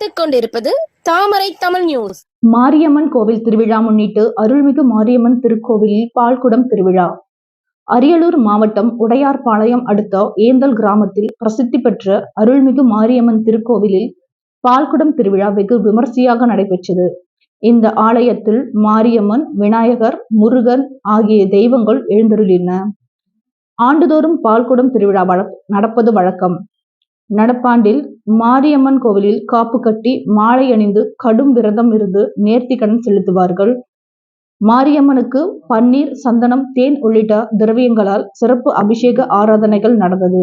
பார்த்துக் கொண்டிருப்பது தாமரை தமிழ் நியூஸ் மாரியம்மன் கோவில் திருவிழா முன்னிட்டு அருள்மிகு மாரியம்மன் திருக்கோவிலில் பால்குடம் திருவிழா. அரியலூர் மாவட்டம் உடையார்பாளையம் அடுத்த ஏந்தல் கிராமத்தில் பிரசித்தி பெற்ற அருள்மிகு மாரியம்மன் திருக்கோவிலில் பால்குடம் திருவிழா வெகு விமர்சையாக நடைபெற்றது. இந்த ஆலயத்தில் மாரியம்மன் விநாயகர் முருகன் ஆகிய தெய்வங்கள் எழுந்தருளின. ஆண்டுதோறும் பால்குடம் திருவிழா வழ- நடப்பது வழக்கம். நடப்பாண்டில் மாரியம்மன் கோவிலில் காப்பு கட்டி மாலை அணிந்து கடும் விரதம் இருந்து நேர்த்திக்கடன் செலுத்துவார்கள். மாரியம்மனுக்கு பன்னீர் சந்தனம் தேன் உள்ளிட்ட திரவியங்களால் சிறப்பு அபிஷேக ஆராதனைகள் நடந்தது.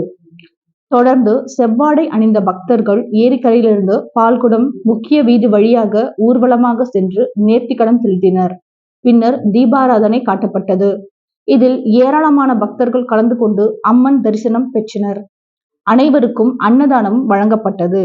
தொடர்ந்து செவ்வாடை அணிந்த பக்தர்கள் ஏரிக்கரையிலிருந்து பால்குடம் முக்கிய வீதி வழியாக ஊர்வலமாக சென்று நேர்த்திக்கடன் செலுத்தினர். பின்னர் தீபாராதனை காட்டப்பட்டது. இதில் ஏராளமான பக்தர்கள் கலந்து கொண்டு அம்மன் தரிசனம் பெற்றனர். அனைவருக்கும் அன்னதானம் வழங்கப்பட்டது.